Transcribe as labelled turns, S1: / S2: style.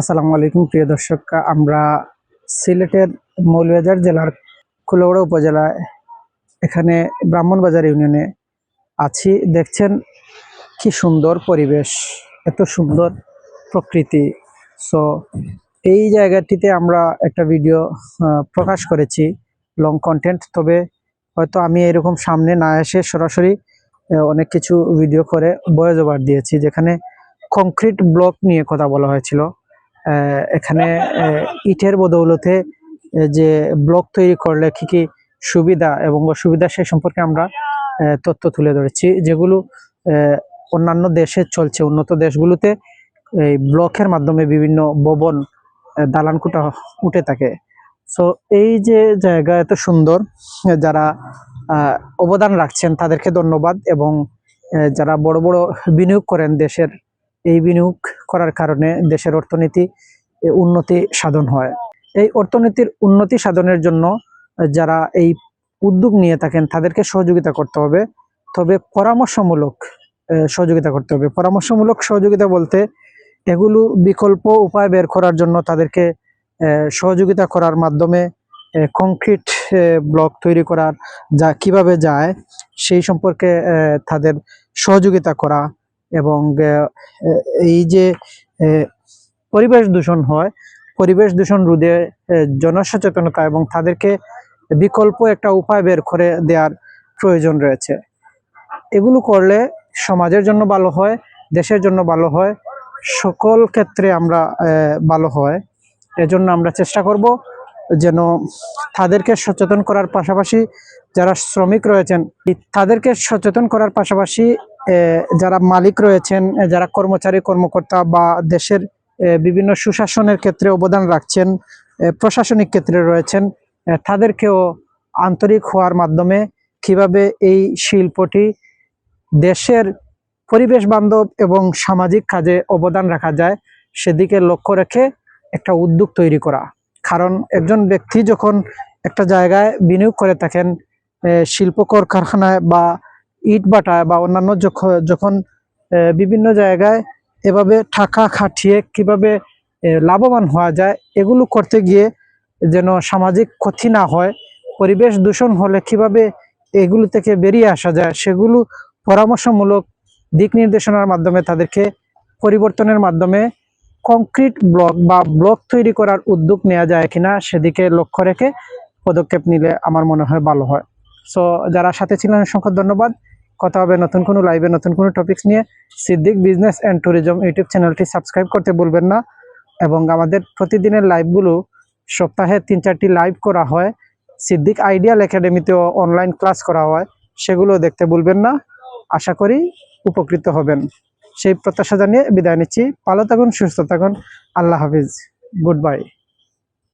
S1: আসসালামু আলাইকুম, প্রিয় দর্শক। আমরা সিলেটের মৌলবাজার জেলার কুলগড়া উপজেলায় এখানে ব্রাহ্মণবাজার ইউনিয়নে আছি। দেখছেন কি সুন্দর পরিবেশ, এত সুন্দর প্রকৃতি। সো এই জায়গাটিতে আমরা একটা ভিডিও প্রকাশ করেছি লং কন্টেন্ট তবে হয়তো আমি এরকম সামনে না এসে সরাসরি অনেক কিছু ভিডিও করে ওভার দিয়েছি, যেখানে কংক্রিট ব্লক নিয়ে কথা বলা হয়েছিল। এখানে ইটের বদৌলতে যে ব্লক তৈরি করলে কি কি সুবিধা এবং অসুবিধা সে সম্পর্কে আমরা তথ্য তুলে ধরেছি, যেগুলো অন্যান্য দেশে চলছে। উন্নত দেশগুলোতে এই ব্লকের মাধ্যমে বিভিন্ন ভবন দালানকুটা উঠে থাকে। সো এই যে জায়গা এত সুন্দর, যারা অবদান রাখছেন তাদেরকে ধন্যবাদ এবং যারা বড় বড় বিনিয়োগ করেন দেশের, এই বিনিয়োগ করার কারণে দেশের অর্থনীতি উন্নতি সাধন হয়। এই অর্থনীতির উন্নতি সাধনের জন্য যারা এই উদ্যোগ নিয়ে থাকেন, তাদেরকে সহযোগিতা করতে হবে। তবে পরামর্শমূলক সহযোগিতা করতে হবে। পরামর্শমূলক সহযোগিতা বলতে এগুলো বিকল্প উপায় বের করার জন্য তাদেরকে সহযোগিতা করার মাধ্যমে কংক্রিট ব্লক তৈরি করার, যা কীভাবে যায়, সেই সম্পর্কে তাদের সহযোগিতা করা এবং এই যে পরিবেশ দূষণ হয়, পরিবেশ দূষণ রোধে জনসচেতনতা এবং তাদেরকে বিকল্প একটা উপায় বের করে দেওয়ার প্রয়োজন রয়েছে। এগুলো করলে সমাজের জন্য ভালো হয়, দেশের জন্য ভালো হয়, সকল ক্ষেত্রে আমরা ভালো হয়। এজন্য আমরা চেষ্টা করব যেন তাদেরকে সচেতন করার পাশাপাশি যারা শ্রমিক রয়েছেন, তাদেরকে সচেতন করার পাশাপাশি যারা মালিক রয়েছেন যারা কর্মচারী, কর্মকর্তা বা দেশের বিভিন্ন সুশাসনের ক্ষেত্রে অবদান রাখছেন প্রশাসনিক ক্ষেত্রে রয়েছেন তাদেরকেও আন্তরিক হওয়ার মাধ্যমে কীভাবে এই শিল্পটি দেশের পরিবেশ বান্ধব এবং সামাজিক কাজে অবদান রাখা যায়, সেদিকে লক্ষ্য রেখে একটা উদ্যোগ তৈরি করা। কারণ একজন ব্যক্তি যখন একটা জায়গায় বিনিয়োগ করে থাকেন শিল্প কারখানায় বা ইট বাটা বা অন্যান্য যখ- যখন বিভিন্ন জায়গায় এভাবে টাকা খাটিয়ে কীভাবে লাভবান হওয়া যায়, এগুলো করতে গিয়ে যেন সামাজিক ক্ষতি না হয়, পরিবেশ দূষণ হলে কীভাবে এগুলো থেকে বেরিয়ে আসা যায়, সেগুলো পরামর্শমূলক দিক নির্দেশনার মাধ্যমে তাদেরকে পরিবর্তনের মাধ্যমে কংক্রিট ব্লক বা ব্লক তৈরি করার উদ্যোগ নেওয়া যায় কিনা সেদিকে লক্ষ্য রেখে পদক্ষেপ নিলে আমার মনে হয় ভালো হয়। সো যারা সাথে ছিলেন, অসংখ্য ধন্যবাদ। কথা হবে নতুন কোনো লাইভে নতুন কোনো টপিকস নিয়ে। Siddique business and tourism YouTube চ্যানেলটি সাবস্ক্রাইব করতে ভুলবেন না। এবং আমাদের প্রতিদিনের লাইভগুলো সপ্তাহে তিন চারটি লাইভ করা হয়। সিদ্দিক আইডিয়াল একাডেমিতেও অনলাইন ক্লাস করা হয়। সেগুলো দেখতে ভুলবেন না। আশা করি উপকৃত হবেন। সেই প্রত্যাশা জানিয়ে বিদায় নিচ্ছি। ভালো থাকুন, সুস্থ থাকুন। আল্লাহ হাফিজ। Good bye